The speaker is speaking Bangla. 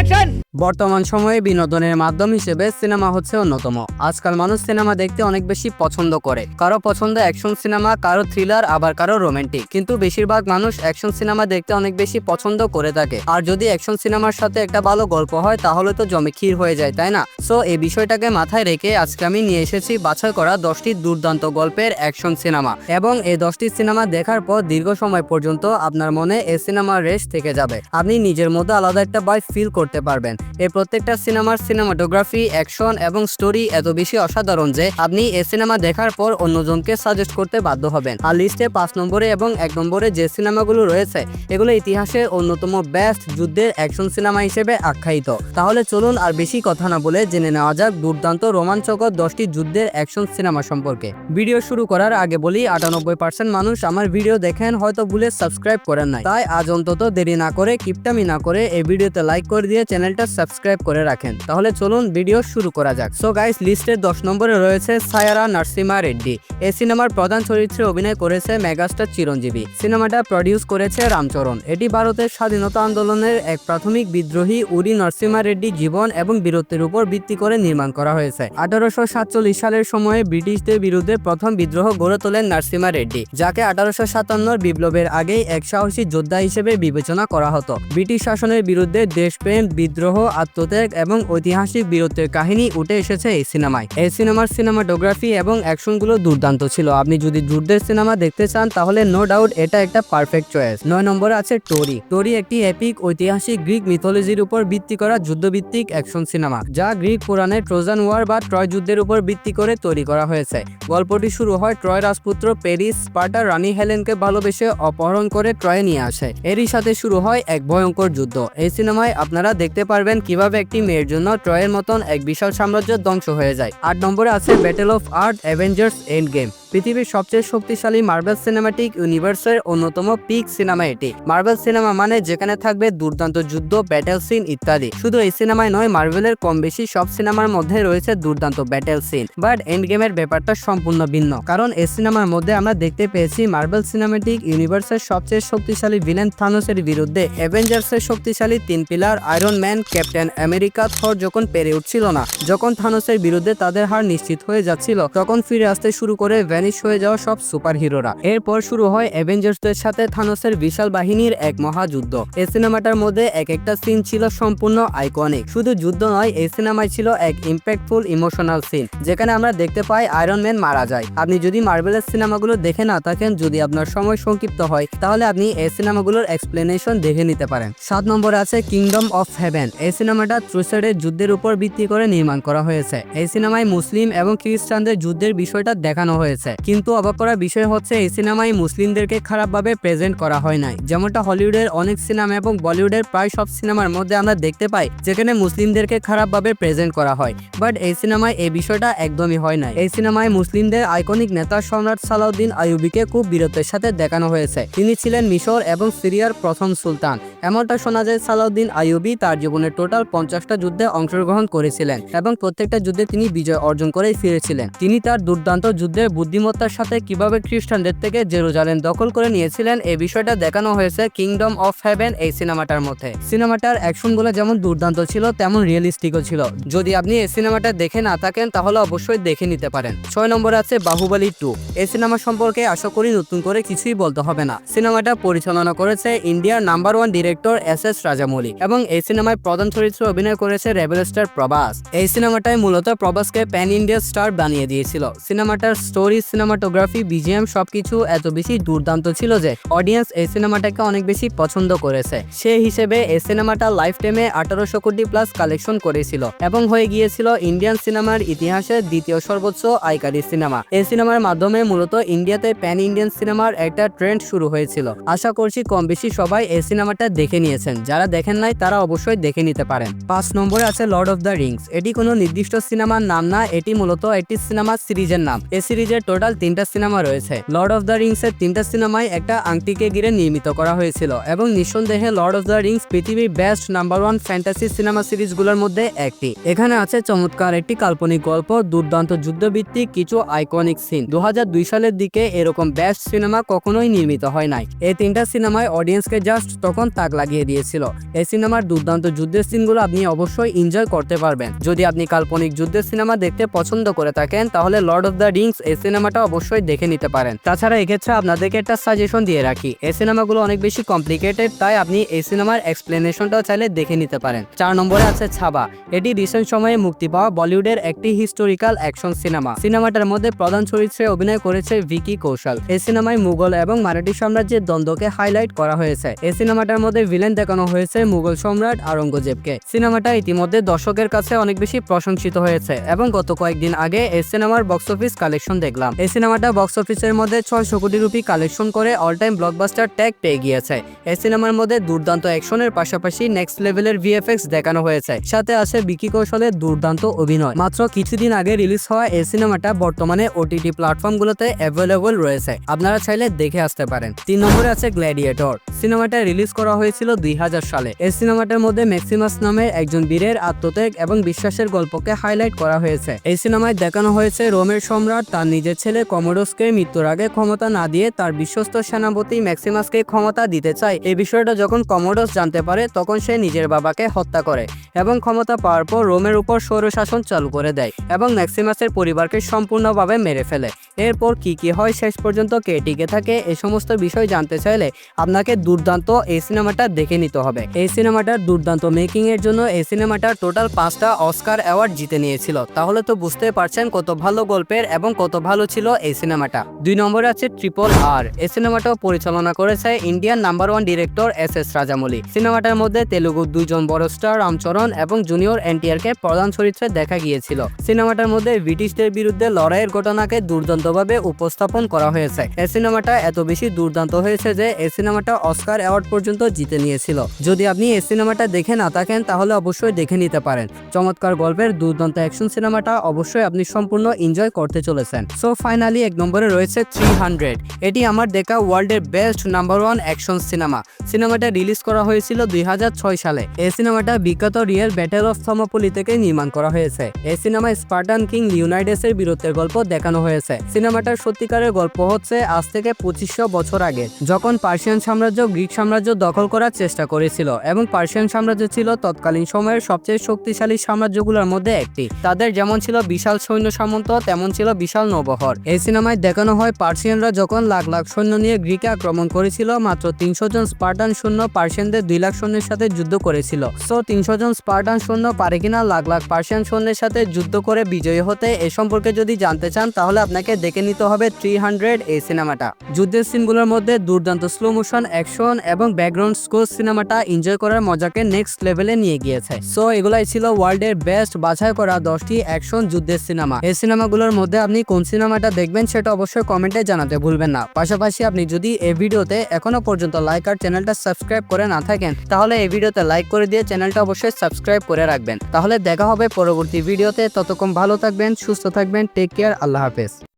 অ্যাকশন বর্তমান সময়ে বিনোদনের মাধ্যম হিসেবে সিনেমা হচ্ছে অন্যতম। আজকাল মানুষ সিনেমা দেখতে অনেক বেশি পছন্দ করে। কারও পছন্দ অ্যাকশন সিনেমা, কারও থ্রিলার, আবার কারও রোমান্টিক। কিন্তু বেশিরভাগ মানুষ অ্যাকশন সিনেমা দেখতে অনেক বেশি পছন্দ করে থাকে। আর যদি অ্যাকশন সিনেমার সাথে একটা ভালো গল্প হয়, তাহলে তো জমে ক্ষীর হয়ে যায়, তাই না? সো, এই বিষয়টাকে মাথায় রেখে আজকে আমি নিয়ে এসেছি বাছাই করা দশটি দুর্দান্ত গল্পের অ্যাকশন সিনেমা। এবং এই দশটি সিনেমা দেখার পর দীর্ঘ সময় পর্যন্ত আপনার মনে এই সিনেমার রেশ থেকে যাবে। আপনি নিজের মধ্যে আলাদা একটা বাই ফিল করতে পারবেন। এই প্রত্যেকটা সিনেমার সিনেমাটোগ্রাফি অ্যাকশন এবং স্টোরি এত বেশি অসাধারণ যে আপনি এই সিনেমা দেখার পর অন্যজনকে সাজেস্ট করতে বাধ্য হবেন। আর লিস্টে পাঁচ নম্বরে এবং এক নম্বরে যে সিনেমাগুলো রয়েছে, এগুলো ইতিহাসের অন্যতম বেস্ট যুদ্ধের অ্যাকশন সিনেমা হিসেবে আখ্যায়িত। তাহলে চলুন আর বেশি কথা না বলে জেনে নেওয়া যাক দুর্দান্ত রোমাঞ্চকর দশটি যুদ্ধের অ্যাকশন সিনেমা সম্পর্কে। ভিডিও শুরু করার আগে বলি, আটানব্বই পার্সেন্ট মানুষ আমার ভিডিও দেখেন, হয়তো ভুলে সাবস্ক্রাইব করেন নাই। তাই আজ অন্তত দেরি না করে কিপটামি না করে এই ভিডিওতে লাইক করে দিয়ে চ্যানেলটা সাবস্ক্রাইব করে রাখেন। তাহলে চলুন ভিডিও শুরু করা যাক। সো গাইস লিস্টের দশ নম্বরে রয়েছে সায়ারা নার্সিমা রেড্ডি। এই সিনেমার প্রধান চরিত্রে অভিনয় করেছে মেগাস্টার চিরঞ্জীবী। সিনেমাটা প্রডিউস করেছে রামচরণ। এটি ভারতের স্বাধীনতা আন্দোলনের এক প্রাথমিক বিদ্রোহী উরি নরসিমা রেড্ডি জীবন এবং বীরত্বের উপর ভিত্তি করে নির্মাণ করা হয়েছে। আঠারোশো সাতচল্লিশ সালের সময়ে ব্রিটিশদের বিরুদ্ধে প্রথম বিদ্রোহ গড়ে তোলেন নার্সিমা রেড্ডি, যাকে আঠারোশো সাতান্নর বিপ্লবের আগেই এক সাহসী যোদ্ধা হিসেবে বিবেচনা করা হতো। ব্রিটিশ শাসনের বিরুদ্ধে দেশপ্রেম, বিদ্রোহ আত্মত্যাগ এবং ঐতিহাসিক বীরত্বের কাহিনী উঠে এসেছে এই সিনেমায়। এই সিনেমার সিনেমাটোগ্রাফি এবং অ্যাকশনগুলো দুর্দান্ত ছিল। আপনি যদি যুদ্ধের সিনেমা দেখতে চান, তাহলে নো ডাউট এটা একটা পারফেক্ট চয়েস নয় নম্বরে আছে টোরি। টোরি একটি এপিক ঐতিহাসিক গ্রিক মিথোলজির উপর ভিত্তি করা যুদ্ধভিত্তিক অ্যাকশন সিনেমা যা গ্রিক পুরাণে ট্রোজান ওয়ার বা ট্রয় যুদ্ধের উপর ভিত্তি করে তৈরি করা হয়েছে। গল্পটি শুরু হয় ট্রয় রাজপুত্র প্যারিস স্পার্টা রানী হেলেনকে ভালোবেসে অপহরণ করে ট্রয়ে নিয়ে আসে। এরই সাথে শুরু হয় এক ভয়ঙ্কর যুদ্ধ। এই সিনেমায় আপনারা দেখতে পারবেন কীভাবে একটি মেয়ের জন্য ট্রয়ের মতন এক বিশাল সাম্রাজ্য ধ্বংস হয়ে যায়। আট নম্বরে আছে battle of art Avengers end game পৃথিবীর সবচেয়ে শক্তিশালী মার্বেল সিনেমাটিক ইউনিভার্সের অন্যতম পিক সিনেমা এটি। মার্বেল সিনেমা মানে যেখানে থাকবে দুর্দান্ত যুদ্ধ ব্যাটেল সিন ইত্যাদি। শুধু এই সিনেমায় নয় মার্বেলের কম বেশি সব সিনেমার মধ্যে রয়েছে দুর্দান্ত ব্যাটেল সিন বাট এন্ড গেমের ব্যাপারটা সম্পূর্ণ ভিন্ন। কারণ এই সিনেমার মধ্যে আমরা দেখতে পেয়েছি মার্বেল সিনেমাটিক ইউনিভার্সের সবচেয়ে শক্তিশালী ভিলেন থানোসের বিরুদ্ধে অ্যাভেঞ্জার্সের শক্তিশালী তিন pillar Iron Man Captain America Thor যখন পেরে উঠছিল না, যখন থানোসের বিরুদ্ধে তাদের হার নিশ্চিত হয়ে যাচ্ছিল, তখন ফিরে আসতে শুরু করে ভ্যানিশ হয়ে যাওয়া সব সুপার হিরোরা এরপর শুরু হয় অ্যাভেঞ্জার্সদের সাথে থানোসের বিশাল বাহিনীর এক মহাযুদ্ধ। এই সিনেমাটার মধ্যে এক একটা সিন ছিল সম্পূর্ণ আইকনিক। শুধু যুদ্ধ নয় এই সিনেমায় ছিল এক ইম্প্যাক্টফুল ইমোশনাল সিন যেখানে আমরা দেখতে পাই আয়রন ম্যান মারা যায়। আপনি যদি মার্বেলের সিনেমাগুলো দেখে না থাকেন, যদি আপনার সময় সংক্ষিপ্ত হয়, তাহলে আপনি এই সিনেমাগুলোর এক্সপ্লেনেশন দেখে নিতে পারেন। সাত নম্বর আছে কিংডম অফ হেভেন এই সিনেমাটা ত্রুসেডের যুদ্ধের উপর ভিত্তি করে নির্মাণ করা হয়েছে। এই সিনেমায় মুসলিম এবং খ্রিস্টানদের যুদ্ধের বিষয়টা দেখানো হয়েছে। কিন্তু অবাক করার বিষয় হচ্ছে, এই সিনেমায় মুসলিমদেরকে খারাপভাবে প্রেজেন্ট করা হয় নাই। যেমনটা হলিউডের অনেক সিনেমা এবং বলিউডের প্রায় সব সিনেমার মধ্যে আমরা দেখতে পাই, যেখানে মুসলিমদেরকে খারাপভাবে প্রেজেন্ট করা হয়। বাট এই সিনেমায় এই বিষয়টা একদমই হয় নাই। এই সিনেমায় মুসলিমদের আইকনিক নেতা সম্রাট সালাউদ্দিন আইয়ুবিকে খুব বীরত্বের সাথে দেখানো হয়েছে। তিনি ছিলেন মিশর এবং সিরিয়ার প্রথম সুলতান। এমনটা শোনা যায়, সালাউদ্দিন আইয়ুবি তার জীবনের টোটাল পঞ্চাশটা যুদ্ধে অংশগ্রহণ করেছিলেন এবং প্রত্যেকটা যুদ্ধে তিনি বিজয় অর্জন করেই ফিরেছিলেন। তিনি তার দুর্দান্ত যুদ্ধের বুদ্ধিমত্তার সাথে কীভাবে খ্রিস্টানদের থেকে জেরুজালেম দখল করে নিয়েছিলেন এই বিষয়টা দেখানো হয়েছে কিংডম অফ হেভেন এই সিনেমাটার মধ্যে। সিনেমাটার অ্যাকশনগুলো যেমন দুর্দান্ত ছিল, তেমন রিয়েলিস্টিকও ছিল। যদি আপনি এই সিনেমাটা দেখে না থাকেন, তাহলে অবশ্যই দেখে নিতে পারেন। ছয় নম্বরে আছে বাহুবলী টু। এই সিনেমা সম্পর্কে আশা করি নতুন করে কিছুই বলতে হবে না। সিনেমাটা পরিচালনা করেছে ইন্ডিয়ার number one director S S Rajamouli এবং এই সিনেমায় প্রধান চরিত্রে অভিনয় করেছে রেবেল স্টার প্রভাস। এই সিনেমাটায় মূলত প্রভাসকে প্যান ইন্ডিয়া স্টার বানিয়ে দিয়েছিল। সিনেমাটার স্টোরি সিনেমাটোগ্রাফি, বিজিএম সবকিছু এত বেশি দুর্দান্ত ছিল যে অডিয়েন্স এই সিনেমাটাকে অনেক বেশি পছন্দ করেছে। সে হিসেবে এই সিনেমাটা লাইফ টাইমে আঠারোশো কোটি প্লাস কালেকশন করেছিল এবং হয়ে গিয়েছিল ইন্ডিয়ান সিনেমার ইতিহাসে দ্বিতীয় সর্বোচ্চ আয়কারী সিনেমা এই সিনেমার মাধ্যমে মূলত ইন্ডিয়াতে প্যান ইন্ডিয়ান সিনেমার একটা ট্রেন্ড শুরু হয়েছিল। আশা করছি কম বেশি সবাই এই সিনেমাটা দেখে নিয়েছেন। যারা দেখেন নাই, তারা অবশ্যই দেখে নিতে পারেন। পাঁচ নম্বরে আছে লর্ড অফ দ্য রিংস এটি কোনো নির্দিষ্ট সিনেমার নাম না, এটি মূলত একটি সিনেমা সিরিজের নাম। এই সিরিজের টোটাল তিনটা সিনেমা রয়েছে। লর্ড অফ দ্য রিংস এর তিনটা সিনেমায় একটা আংটিকে ঘিরে নির্মিত করা হয়েছিল এবং নিঃসন্দেহে লর্ড অফ দ্য রিংস পৃথিবীর best number one fantasy cinema সিরিজগুলোর মধ্যে একটি। এখানে আছে চমৎকার একটি কাল্পনিক গল্প, দুর্দান্ত যুদ্ধভিত্তিক কিছু আইকনিক সিন দু সালের দিকে এরকম বেস্ট সিনেমা কখনোই নির্মিত হয় নাই। এই তিনটা সিনেমায় অডিয়েন্সকে জাস্ট তখন তাক লাগিয়ে দিয়েছিল। এই সিনেমার দুর্দান্ত যুদ্ধের সিনগুলো আপনি অবশ্যই এনজয় করতে পারবেন। যদি আপনি কাল্পনিক যুদ্ধের সিনেমা দেখতে পছন্দ করে থাকেন, তাহলে লর্ড অফ দ্য রিংস এই সিনেমাটা অবশ্যই দেখে নিতে পারেন। তাছাড়া এক্ষেত্রে আপনাদেরকে একটা সাজেশন দিয়ে রাখি। এই সিনেমাগুলো অনেক বেশি কমপ্লিকেটেড তাই আপনি এই সিনেমার এক্সপ্লেনেশনটাও চাইলে দেখে নিতে পারেন। চার নম্বরে আছে ছাবা। এটি রিসেন্ট সময়ে মুক্তি পাওয়া বলিউডের একটি হিস্টোরিক্যাল অ্যাকশন সিনেমা সিনেমাটার মধ্যে প্রধান চরিত্রে অভিনয় করেছে ভিকি কৌশল। এই সিনেমায় মুঘল এবং মারাঠি সাম্রাজ্যের দ্বন্দ্বকে হাইলাইট করা হয়েছে। এই সিনেমাটার মধ্যে ভিলেন দেখানো হয়েছে মুঘল সম্রাট আরঙ্গজেবকে সিনেমাটা ইতিমধ্যে দর্শকের কাছে অনেক বেশি প্রশংসিত হয়েছে এবং গত কয়েকদিন আগে এই সিনেমার বক্স অফিস কালেকশন দেখলাম। এই সিনেমাটা বক্স অফিসের মধ্যে ছয়শো কোটি রুপি কালেকশন করে অল টাইম ব্লকবাস্টার ট্যাগ পেয়ে গিয়েছে। এই সিনেমার মধ্যে দুর্দান্ত অ্যাকশনের পাশাপাশি নেক্সট লেভেলের ভিএফএক্স দেখানো হয়েছে। সাথে আছে বিকি কৌশলের দুর্দান্ত অভিনয়। মাত্র কিছুদিন আগে রিলিজ হওয়া এই সিনেমাটা বর্তমানে ওটিটি প্ল্যাটফর্মগুলোতে অ্যাভেলেবল রয়েছে। আপনারা চাইলে দেখে আসতে পারেন। তিন নম্বরে আছে গ্ল্যাডিয়েটর সিনেমাটা রিলিজ করা হয়েছিল দুই হাজার সালে। এই সিনেমাটার মধ্যে ম্যাক্সিমাস নামের একজন বীরের আত্মত্যাগ এবং বিশ্বাসের গল্পকে হাইলাইট করা হয়েছে। এই সিনেমায় দেখানো হয়েছে রোমের সম্রাট তার নিজের ছেলে কমোডোসকে মৃত্যুর আগে ক্ষমতা না দিয়ে তার বিশ্বস্ত সেনাপতি ম্যাক্সিমাসকে ক্ষমতা দিতে চায়। এই বিষয়টা যখন কমোডোস জানতে পারে, তখন সে নিজের বাবাকে হত্যা করে এবং ক্ষমতা পাওয়ার পর রোমের উপর স্বৈরশাসন চালু করে দেয় এবং ম্যাক্সিমাসের পরিবারকে সম্পূর্ণভাবে মেরে ফেলে। এরপর কি কি হয় শেষ পর্যন্ত কে টিকে থাকে, এ সমস্ত বিষয় জানতে চাইলে আপনাকে দুর্দান্ত এই সিনেমাটা দেখে নিতে হবে। এই সিনেমাটার দুর্দান্ত মেকিং এর জন্য এই সিনেমাটার টোটাল পাঁচটা অস্কার অ্যাওয়ার্ড জিতে নিয়েছিল। তাহলে তো বুঝতে পারছেন কত ভালো গল্পের এবং কত ভালো ছিল এই সিনেমাটা। দুই নম্বরে আছে ট্রিপল আর। এই সিনেমাটাও পরিচালনা করেছে Indian number one director S S Rajamouli. সিনেমাটার মধ্যে তেলুগু দুজন বড় স্টার রামচরণ এবং জুনিয়র এনটিআর কে প্রধান চরিত্রে দেখা গিয়েছিল। সিনেমাটার মধ্যে ব্রিটিশদের বিরুদ্ধে লড়াইয়ের ঘটনাকে দুর্দান্তভাবে উপস্থাপন করা হয়েছে। এই সিনেমাটা এত বেশি দুর্দান্ত হয়েছে যে এই সিনেমাটা অস্কার অ্যাওয়ার্ড পর্যন্ত জিতে নিয়েছিল। যদি আপনি এই সিনেমাটা দেখে না থাকেন, তাহলে অবশ্যই দেখে নিতে পারেন। চমৎকার গল্পের দুর্দান্ত অ্যাকশন সিনেমাটা অবশ্যই আপনি সম্পূর্ণ এনজয় করতে চলেছেন। সো ফাইনালি এক নম্বরে রয়েছে থ্রি হান্ড্রেড এটি আমার দেখা ওয়ার্ল্ডের best number one action cinema সিনেমাটা রিলিজ করা হয়েছিল দুই হাজার ছয় সালে। এই সিনেমাটা বিখ্যাত রিয়েল ব্যাটেল অফ থমাপলি থেকে নির্মাণ করা হয়েছে। এই সিনেমায় স্পার্টান কিং লিউনাইডেসের বীরত্বের গল্প দেখানো হয়েছে। সিনেমাটার সত্যিকারের গল্প হচ্ছে আজ থেকে পঁচিশশো বছর আগে, যখন পার্সিয়ান সাম্রাজ্য গ্রিক সাম্রাজ্য দখল করার চেষ্টা করেছিল এবং পার্সিয়ান সাম্রাজ্য ছিল তৎকালীন সময়ের সবচেয়ে শক্তিশালী সাম্রাজ্যগুলোর মধ্যে একটি। তাদের যেমন ছিল বিশাল সৈন্য সামন্ত, তেমন ছিল বিশাল নৌবহর। এই সিনেমায় দেখানো হয় পার্সিয়ানরা যখন লাখ লাখ সৈন্য নিয়ে গ্রিকে আক্রমণ করেছিল, মাত্র তিনশো জন স্পার্টান সৈন্য পার্সিয়ানদের দুই লাখ সৈন্যের সাথে যুদ্ধ করেছিল। সো, তিনশো জন স্পার্টান সৈন্য পারে কিনা লাখ লাখ পার্সিয়ান সৈন্যের সাথে যুদ্ধ করে বিজয়ী হতে এ সম্পর্কে যদি জানতে চান, তাহলে আপনাকে দেখে নিতে হবে থ্রি হান্ড্রেড এই সিনেমাটা। যুদ্ধের সিনগুলোর মধ্যে দুর্দান্ত স্লো মোশন অ্যাকশন এবং ব্যাকগ্রাউন্ড স্কোর সিনেমাটা এনজয় করার মজাকে নেক্সট লেভেলে নিয়ে গিয়েছে। সো, এগুলাই ছিল ওয়ার্ল্ডের বেস্ট বাছাই করা দশটি অ্যাকশন যুদ্ধের সিনেমা। এই সিনেমাগুলোর মধ্যে আপনি কোন সিনেমাটা দেখবেন, সেটা অবশ্যই কমেন্টে জানাতে ভুলবেন না। পাশাপাশি আপনি যদি এই ভিডিওতে এখনও পর্যন্ত লাইক আর চ্যানেলটা সাবস্ক্রাইব করে না থাকেন, তাহলে এই ভিডিওতে লাইক করে দিয়ে চ্যানেলটা অবশ্যই সাবস্ক্রাইব করে রাখবেন। তাহলে দেখা হবে পরবর্তী ভিডিওতে। ততক্ষণ ভালো থাকবেন, সুস্থ থাকবেন টেক কেয়ার আল্লাহ হাফেজ।